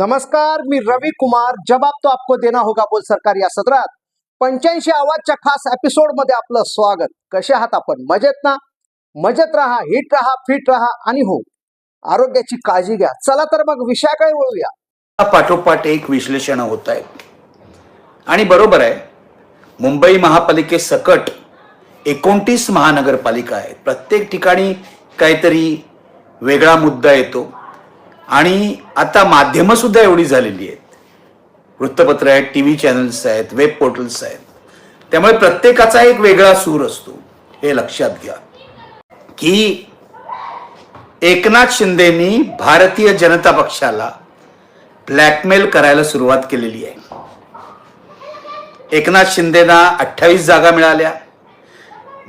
नमस्कार मी रवी कुमार. जवाब तो आपको देना होगा बोल सरकार या सत्रात पंच्याऐंशी आवाजच्या खास एपिसोडमध्ये आपलं स्वागत. कसे आहात आपण? मजेत ना? मजेत राहा हिट राहा फिट राहा आणि हो. आरोग्याची काळजी घ्या. चला तर मग विषयाकडे वळूया. पाठोपाठ एक विश्लेषण होत आहे. आणि बरोबर आहे मुंबई महापालिकेसकट एकोणतीस महानगरपालिका आहेत. प्रत्येक ठिकाणी काहीतरी वेगळा मुद्दा येतो. आणि आता माध्यमं सुद्धा एवढी झालेली आहेत. वृत्तपत्र आहेत टी व्ही चॅनल्स आहेत वेब पोर्टल्स आहेत. त्यामुळे प्रत्येकाचा एक वेगळा सूर असतो हे लक्षात घ्या. की एकनाथ शिंदेनी भारतीय जनता पक्षाला ब्लॅकमेल करायला सुरुवात केलेली आहे. एकनाथ शिंदेना अठ्ठावीस जागा मिळाल्या.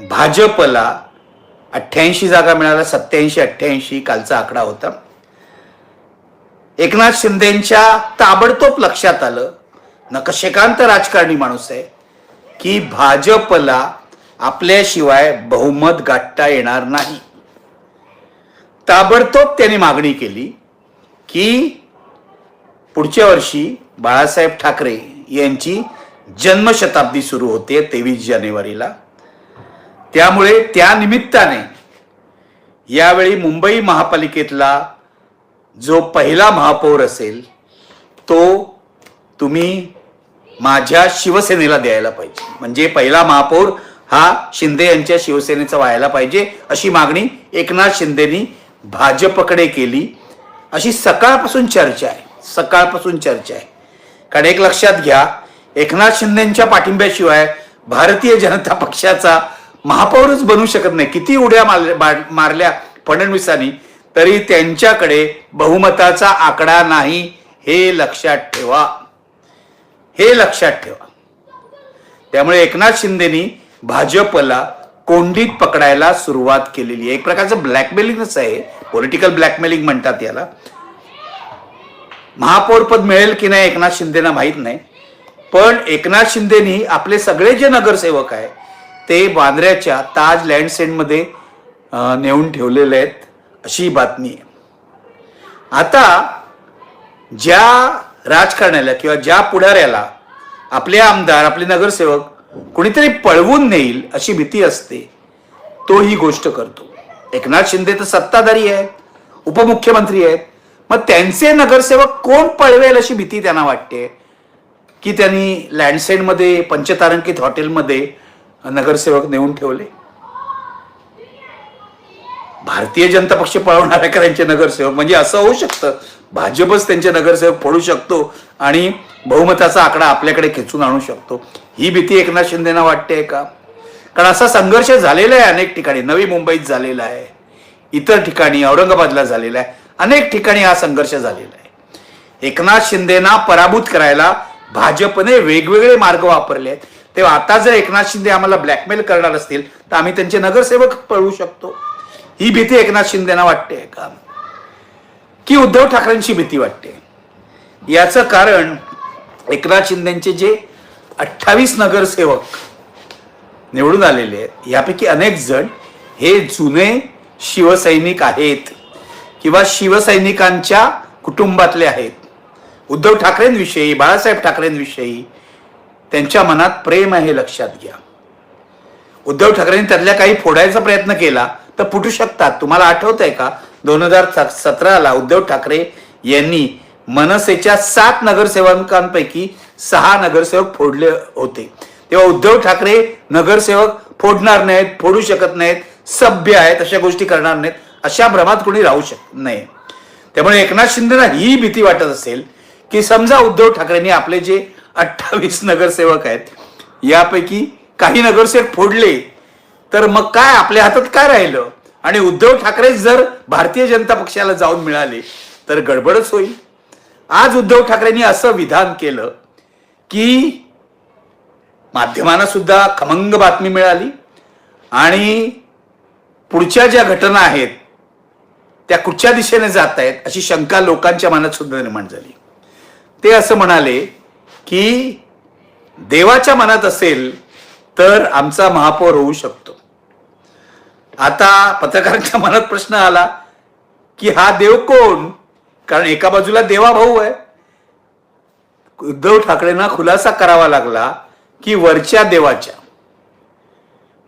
भाजपला अठ्ठ्याऐंशी जागा मिळाल्या सत्याऐंशी अठ्ठ्याऐंशी कालचा आकडा होता. एकनाथ शिंदेच्या ताबडतोब लक्षात आलं नकशेकांत राजकारणी माणूस आहे की भाजपला आपल्याशिवाय बहुमत गाठता येणार नाही. ताबडतोब त्यांनी मागणी केली की पुढच्या वर्षी बाळासाहेब ठाकरे यांची जन्मशताब्दी सुरू होते तेवीस जानेवारीला. त्यामुळे त्या निमित्ताने यावेळी मुंबई महापालिकेतला जो पहिला महापौर असेल तो तुम्ही माझ्या शिवसेनेला द्यायला पाहिजे. म्हणजे पहिला महापौर हा शिंदे यांच्या शिवसेनेचा व्हायला पाहिजे अशी मागणी एकनाथ शिंदेनी भाजपकडे केली. अशी सकाळपासून चर्चा आहे सकाळपासून चर्चा आहे. कारण एक लक्षात घ्या एकनाथ शिंदेच्या पाठिंब्याशिवाय भारतीय जनता पक्षाचा महापौरच बनू शकत नाही. किती उड्या मारल्या मार- मारल्या फडणवीसांनी तरी त्यांच्याकडे बहुमताचा आकडा नाही हे लक्षात ठेवा. हे लक्षात ठेवा. त्यामुळे एकनाथ शिंदेनी भाजपला कोंडीत पकडायला सुरुवात केलेली आहे. एक प्रकारचं ब्लॅकमेलिंगच आहे. पॉलिटिकल ब्लॅकमेलिंग म्हणतात याला. महापौरपद मिळेल की नाही एकनाथ शिंदेना माहीत नाही. पण एकनाथ शिंदेनी आपले सगळे जे नगरसेवक आहे ते बांद्र्याच्या ताज लँडसेंडमध्ये नेऊन ठेवलेले आहेत. अशी बातमी आहे. आता ज्या राजकारण्याला किंवा ज्या पुढाऱ्याला आपले आमदार आपले नगरसेवक कोणीतरी पळवून नेईल अशी भीती असते तो ही गोष्ट करतो. एकनाथ शिंदे तर सत्ताधारी आहेत उपमुख्यमंत्री आहेत मग त्यांचे नगरसेवक कोण पळवेल अशी भीती त्यांना वाटते? की त्यांनी लँडसेंडमध्ये पंचतारांकित हॉटेलमध्ये नगरसेवक नेऊन ठेवले? भारतीय जनता पक्ष पळवणाऱ्या त्यांचे नगरसेवक. म्हणजे असं होऊ शकतं. भाजपच त्यांचे नगरसेवक पळू शकतो आणि बहुमताचा आकडा आपल्याकडे खेचून आणू शकतो. ही भीती एकनाथ शिंदेना वाटते का? कारण असा संघर्ष झालेला आहे अनेक ठिकाणी. नवी मुंबईत झालेला आहे. इतर ठिकाणी औरंगाबादला झालेला आहे. अनेक ठिकाणी हा संघर्ष झालेला आहे. एकनाथ शिंदेना पराभूत करायला भाजपने वेगवेगळे मार्ग वापरले आहेत. तेव्हा आता जर एकनाथ शिंदे आम्हाला ब्लॅकमेल करणार असतील तर आम्ही त्यांचे नगरसेवक पळवू शकतो. ही भीती एकनाथ शिंदेना वाटते का? की उद्धव ठाकरेंची भीती वाटते? याचं कारण एकनाथ शिंदेचे जे अठ्ठावीस नगरसेवक निवडून आलेले आहेत यापैकी अनेक जण हे जुने शिवसैनिक आहेत किंवा शिवसैनिकांच्या कुटुंबातले आहेत. उद्धव ठाकरेंविषयी बाळासाहेब ठाकरेंविषयी त्यांच्या मनात प्रेम आहे हे लक्षात घ्या. उद्धव ठाकरेंनी त्यातल्या काही फोडायचा प्रयत्न केला तर फुटू शकतात. तुम्हाला आठवत आहे का? दोन हजार सतराला उद्धव ठाकरे यांनी मनसेच्या सात नगरसेवकांपैकी सहा नगरसेवक फोडले होते. तेव्हा उद्धव ठाकरे नगरसेवक फोडणार नाहीत फोडू शकत नाहीत सभ्य आहेत अशा गोष्टी करणार नाहीत अशा भ्रमात कोणी राहू शकत नाही. त्यामुळे एकनाथ शिंदेना ही भीती वाटत असेल की समजा उद्धव ठाकरेंनी आपले जे अठ्ठावीस नगरसेवक आहेत यापैकी काही नगरसेवक फोडले तर मग काय आपल्या हातात काय राहिलं? आणि उद्धव ठाकरे जर भारतीय जनता पक्षाला जाऊन मिळाले तर गडबडच होईल. आज उद्धव ठाकरेंनी असं विधान केलं की माध्यमांना सुद्धा खमंग बातमी मिळाली आणि पुढच्या ज्या घटना आहेत त्या कुठच्या दिशेने जात आहेत अशी शंका लोकांच्या मनात सुद्धा निर्माण झाली. ते असं म्हणाले की देवाच्या मनात असेल तर आमचा महापौर होऊ शकतो. आता पत्रकारांच्या मनात प्रश्न आला की हा देव कोण? कारण एका बाजूला देवा भाऊ आहे. उद्धव ठाकरेंना खुलासा करावा लागला की वरच्या देवाच्या.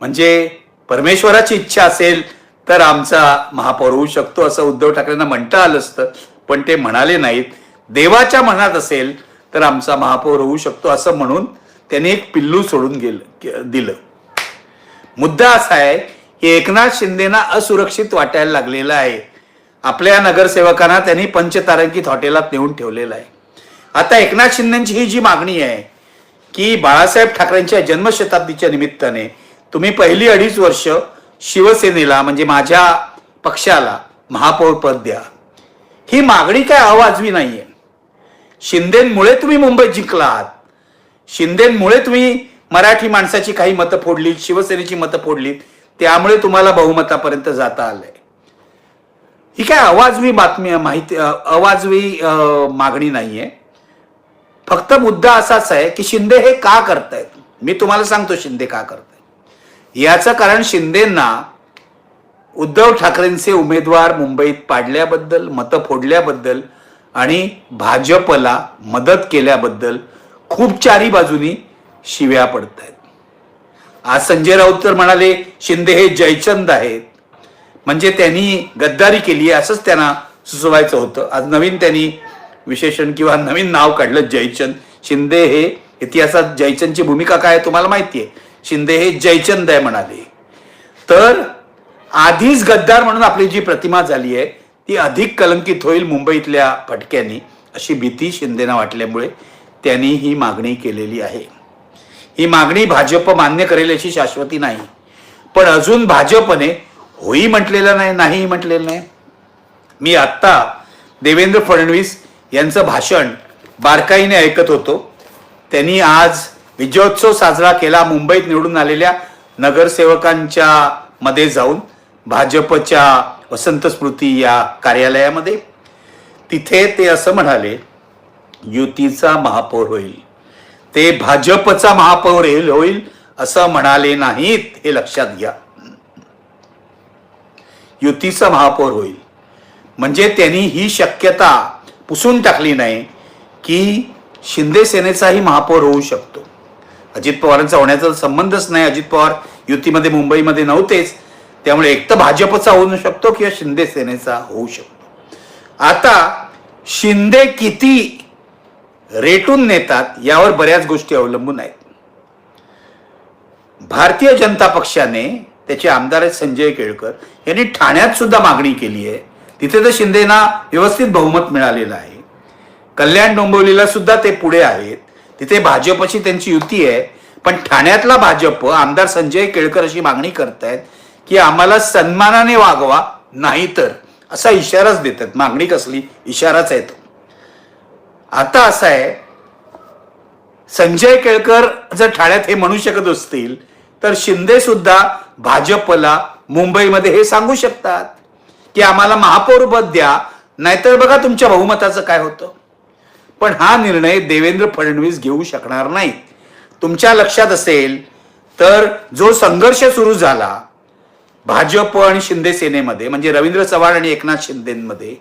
म्हणजे परमेश्वराची इच्छा असेल तर आमचा महापौर होऊ शकतो असं उद्धव ठाकरेंना म्हणता आलं असतं. पण ते म्हणाले नाहीत. देवाच्या मनात असेल तर आमचा महापौर होऊ शकतो असं म्हणून त्यांनी एक पिल्लू सोडून गेलं दिलं. मुद्दा असा आहे एकनाथ शिंदेना असुरक्षित वाटायला लागलेलं आहे. आपल्या नगरसेवकांना त्यांनी पंचतारांकित हॉटेलात नेऊन ठेवलेलं आहे. आता एकनाथ शिंदेची ही जी मागणी आहे की बाळासाहेब ठाकरेंच्या जन्मशताब्दीच्या निमित्ताने तुम्ही पहिली अडीच वर्ष शिवसेनेला म्हणजे माझ्या पक्षाला महापौर पद द्या. ही मागणी काय अवाजवी नाहीये. शिंदेमुळे तुम्ही मुंबईत जिंकला आहात शिंदेमुळे तुम्ही मराठी माणसाची काही मतं फोडलीत शिवसेनेची मतं फोडलीत. त्यामुळे तुम्हाला बहुमतापर्यंत जाता आलंय. ही काय अवाजवी बातमी माहिती अवाजवी मागणी नाहीये. फक्त मुद्दा असाच आहे की शिंदे हे का करतायत? मी तुम्हाला सांगतो शिंदे का करतायत. याचं कारण शिंदेंना उद्धव ठाकरेंचे उमेदवार मुंबईत पाडल्याबद्दल मतं फोडल्याबद्दल आणि भाजपला मदत केल्याबद्दल खूप चारी बाजूनी शिव्या पडत आहेत आज संजय राऊत तर म्हणाले शिंदे हे जयचंद आहेत. म्हणजे त्यांनी गद्दारी केली आहे असंच त्यांना सुचवायचं होतं. आज नवीन त्यांनी विशेषण किंवा नवीन नाव काढलं जयचंद. शिंदे हे इतिहासात जयचंदची भूमिका काय तुम्हाला माहिती आहे? शिंदे हे जयचंद आहे म्हणाले. तर आधीच गद्दार म्हणून आपली जी प्रतिमा झाली आहे ती अधिक कलंकित होईल मुंबईतल्या फटक्यांनी अशी भीती शिंदेना वाटल्यामुळे त्यांनी ही मागणी केलेली आहे. ही मागणी भाजप मान्य करेल याची शाश्वती नाही. पण अजून भाजपने होई म्हटलेलं नाही नाही म्हटलेलं नाही. मी आत्ता देवेंद्र फडणवीस यांचं भाषण बारकाईने ऐकत होतो. त्यांनी आज विजयोत्सव साजरा केला मुंबईत निवडून आलेल्या नगरसेवकांच्या मध्ये जाऊन भाजपच्या वसंत स्मृती या कार्यालयामध्ये. तिथे ते असं म्हणाले युतीचा महापौर होईल. ते भाजपचा महापौर होईल असं म्हणाले नाहीत हे लक्षात घ्या. युतीचा महापौर होईल. म्हणजे त्यांनी ही शक्यता पुसून टाकली नाही की शिंदे सेनेचाही महापौर होऊ शकतो. अजित पवारांचा होण्याचा संबंधच नाही. अजित पवार युतीमध्ये मुंबईमध्ये नव्हतेच. त्यामुळे एक तर भाजपचा होऊ शकतो किंवा शिंदे सेनेचा होऊ शकतो. आता शिंदे किती रेटून नेतात यावर बऱ्याच गोष्टी अवलंबून आहेत. भारतीय जनता पक्षाने त्याचे आमदार आहेत संजय केळकर यांनी ठाण्यात सुद्धा मागणी केली आहे. तिथे तर शिंदेना व्यवस्थित बहुमत मिळालेलं आहे. कल्याण डोंबिवलीला सुद्धा ते पुढे आहेत. तिथे भाजपची त्यांची युती आहे. पण ठाण्यातला भाजप आमदार संजय केळकर अशी मागणी करतायत की आम्हाला सन्मानाने वागवा नाहीतर असा इशाराच देतात. मागणी कसली? इशाराच आहे तो. आता असं आहे संजय केळकर जर ठाण्यात हे म्हणू शकत असतील तर शिंदे सुद्धा भाजपला मुंबईमध्ये हे सांगू शकतात की आम्हाला महापौर पद द्या नाहीतर बघा तुमच्या बहुमताचं काय होतं. पण हा निर्णय देवेंद्र फडणवीस घेऊ शकणार नाहीत. तुमच्या लक्षात असेल तर जो संघर्ष सुरू झाला भाजप आणि शिंदे सेनेमध्ये म्हणजे रवींद्र चव्हाण आणि एकनाथ शिंदेमध्ये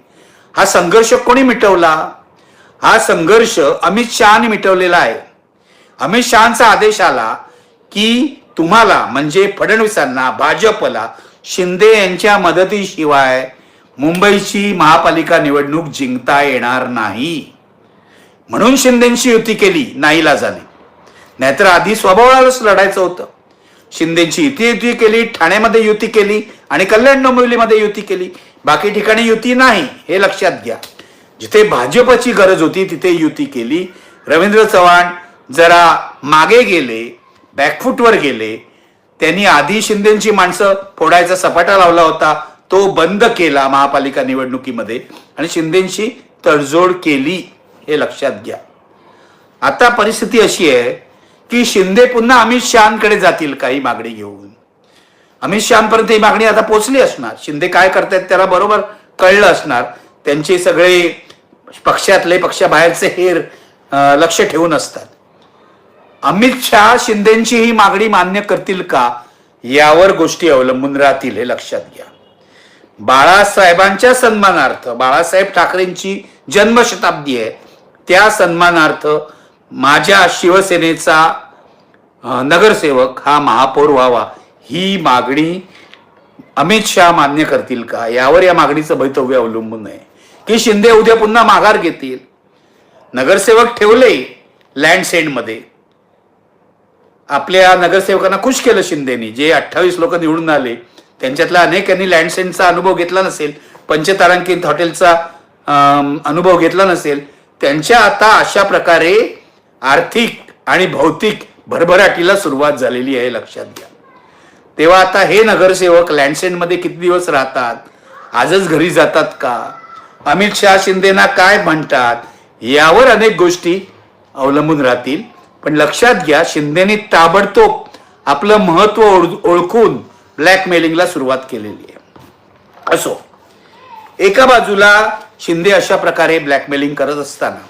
हा संघर्ष कोणी मिटवला? हा संघर्ष अमित शहाने मिटवलेला आहे. अमित शहाचा आदेश आला की तुम्हाला म्हणजे फडणवीसांना भाजपला शिंदे यांच्या मदतीशिवाय मुंबईची महापालिका निवडणूक जिंकता येणार नाही. म्हणून शिंदेची युती केली नाहीला झाली. नाहीतर आधी स्वभावालाच लढायचं होतं. शिंदेची युती युती केली ठाण्यामध्ये युती केली आणि कल्याण डोंबिवलीमध्ये युती केली. बाकी ठिकाणी युती नाही हे लक्षात घ्या. जिथे भाजपची गरज होती तिथे युती केली. रवींद्र चव्हाण जरा मागे गेले बॅकफूटवर गेले. त्यांनी आधी शिंदेची माणसं फोडायचा सपाटा लावला होता. तो बंद केला महापालिका निवडणुकीमध्ये आणि शिंदेची तडजोड केली हे लक्षात घ्या. आता परिस्थिती अशी आहे की शिंदे पुन्हा अमित शहाकडे जातील काही मागणी घेऊन. अमित शहापर्यंत ही मागणी आता पोचली असणार. शिंदे काय करतायत त्याला बरोबर कळलं असणार. त्यांचे सगळे पक्षातले पक्षाबाहेरचे हेर लक्ष ठेवून असतात. अमित शहा शिंदेची ही मागणी मान्य करतील का? यावर गोष्टी अवलंबून राहतील हे लक्षात घ्या. बाळासाहेबांच्या सन्मानार्थ बाळासाहेब ठाकरेंची जन्मशताब्दी आहे त्या सन्मानार्थ माझ्या शिवसेनेचा नगरसेवक हा महापौर व्हावा ही मागणी अमित शहा मान्य करतील का? यावर या मागणीचं भवितव्य अवलंबून आहे. की शिंदे उद्या पुन्हा माघार घेतील. नगरसेवक ठेवले लँडसेंडमध्ये आपल्या नगरसेवकांना खुश केलं शिंदेनी जे अठ्ठावीस लोक निवडून आले. त्यांच्यातल्या अनेकांनी लँडसेंडचा अनुभव घेतला नसेल पंचतारांकित हॉटेलचा अनुभव घेतला नसेल. त्यांच्या आता अशा प्रकारे आर्थिक आणि भौतिक भरभराटीला सुरुवात झालेली आहे लक्षात घ्या. तेव्हा आता हे नगरसेवक लँडसेंडमध्ये किती दिवस राहतात? आजच घरी जातात का? अमित शहा शिंदेना काय म्हणतात यावर अनेक गोष्टी अवलंबून राहतील. पण लक्षात घ्या शिंदेनी ताबडतोब आपलं महत्त्व ओळखून ब्लॅकमेलिंगला सुरुवात केलेली आहे. असो एका बाजूला शिंदे अशा प्रकारे ब्लॅकमेलिंग करत असताना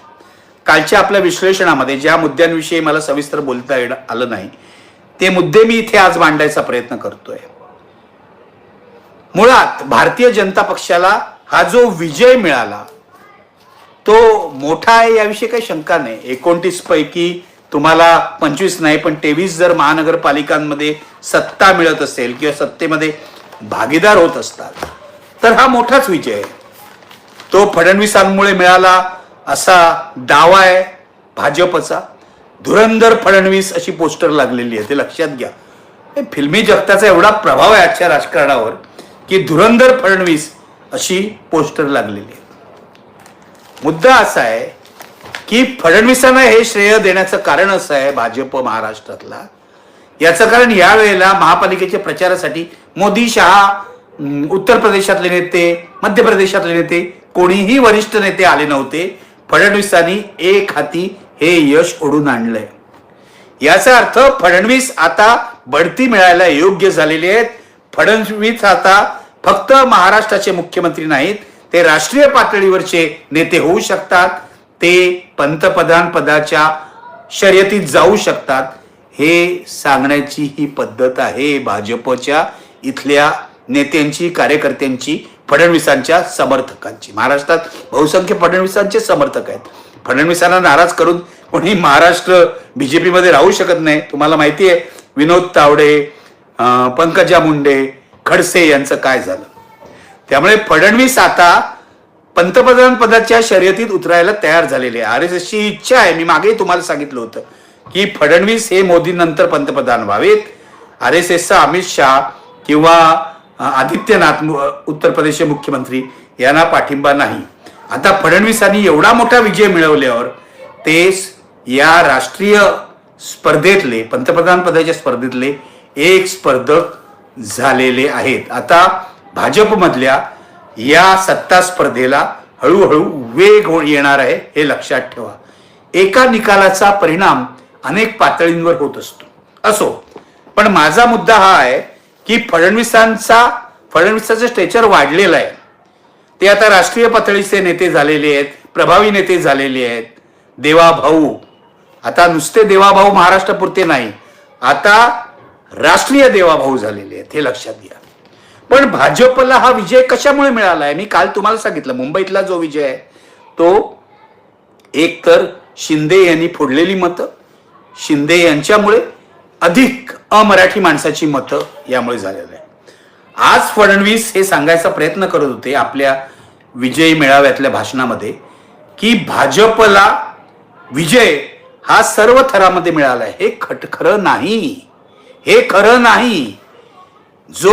कालच्या आपल्या विश्लेषणामध्ये ज्या मुद्द्यांविषयी मला सविस्तर बोलता येणं आलं नाही ते मुद्दे मी इथे आज मांडायचा प्रयत्न करतोय. मुळात भारतीय जनता पक्षाला हा जो विजय मिळाला तो मोठा आहे याविषयी काही शंका नाही. एकोणतीस पैकी तुम्हाला पंचवीस नाही पण तेवीस जर महानगरपालिकांमध्ये सत्ता मिळत असेल किंवा सत्तेमध्ये भागीदार होत असतात तर हा मोठाच विजय आहे. तो फडणवीसांमुळे मिळाला असा दावा आहे भाजपचा. धुरंधर फडणवीस अशी पोस्टर लागलेली आहे ते लक्षात घ्या. फिल्मी जगताचा एवढा प्रभाव आहे आजच्या राजकारणावर की धुरंधर फडणवीस अशी पोस्टर लागलेली आहे मुद्दा असा आहे की फडणवीसांना हे श्रेय देण्याचं कारण असं आहे भाजप महाराष्ट्रातला. याचं कारण यावेळेला महापालिकेच्या प्रचारासाठी मोदी शहा उत्तर प्रदेशातले नेते मध्य प्रदेशातले नेते कोणीही वरिष्ठ नेते आले नव्हते. फडणवीसांनी एक हाती हे यश ओढून आणलंय. याचा अर्थ फडणवीस आता बढती मिळायला योग्य झालेले आहेत. फडणवीस आता फक्त महाराष्ट्राचे मुख्यमंत्री नाहीत ते राष्ट्रीय पातळीवरचे नेते होऊ शकतात ते पंतप्रधान पदाच्या शर्यतीत जाऊ शकतात हे सांगण्याची ही पद्धत आहे भाजपच्या इथल्या नेत्यांची कार्यकर्त्यांची फडणवीसांच्या समर्थकांची. महाराष्ट्रात बहुसंख्य फडणवीसांचे समर्थक आहेत. फडणवीसांना नाराज करून कोणी महाराष्ट्र बीजेपीमध्ये राहू शकत नाही तुम्हाला माहिती आहे विनोद तावडे पंकजा मुंडे खडसे यांचं काय झालं? त्यामुळे फडणवीस आता पंतप्रधान पदाच्या शर्यतीत उतरायला तयार झालेले आहे. आर एस एसची इच्छा आहे. मी मागेही तुम्हाला सांगितलं होतं की फडणवीस हे मोदींनंतर पंतप्रधान व्हावेत. आर एस एसचा अमित शहा किंवा आदित्यनाथ उत्तर प्रदेशचे मुख्यमंत्री यांना पाठिंबा नाही. आता फडणवीसांनी एवढा मोठा विजय मिळवल्यावर ते या राष्ट्रीय स्पर्धेतले पंतप्रधान पदाच्या स्पर्धेतले एक स्पर्धक झालेले आहेत. आता भाजपमधल्या या सत्ता स्पर्धेला हळूहळू वेग हो- येणार आहे हे लक्षात ठेवा. एका निकालाचा परिणाम अनेक पातळींवर होत असतो. असो पण माझा मुद्दा हा आहे की फडणवीसांचा फडणवीसाचं स्टेचर वाढलेलं आहे. ते आता राष्ट्रीय पातळीचे नेते झालेले आहेत प्रभावी नेते झालेले आहेत. देवाभाऊ. आता नुसते देवाभाऊ महाराष्ट्रापुरते नाही. आता राष्ट्रीय देवाभाऊ झालेले आहेत हे लक्षात घ्या. पण भाजपला हा विजय कशामुळे मिळाला आहे मी काल तुम्हाला सांगितलं मुंबईतला जो विजय आहे तो एक तर शिंदे यांनी फोडलेली मतं शिंदे यांच्यामुळे अधिक अमराठी माणसाची मतं यामुळे झालेलं आहे आज फडणवीस हे सांगायचा प्रयत्न करत होते आपल्या विजयी मेळाव्यातल्या भाषणामध्ये की भाजपला विजय हा सर्व थरामध्ये मिळाला आहे हे खटखरं नाही. हे खरं नाही. जो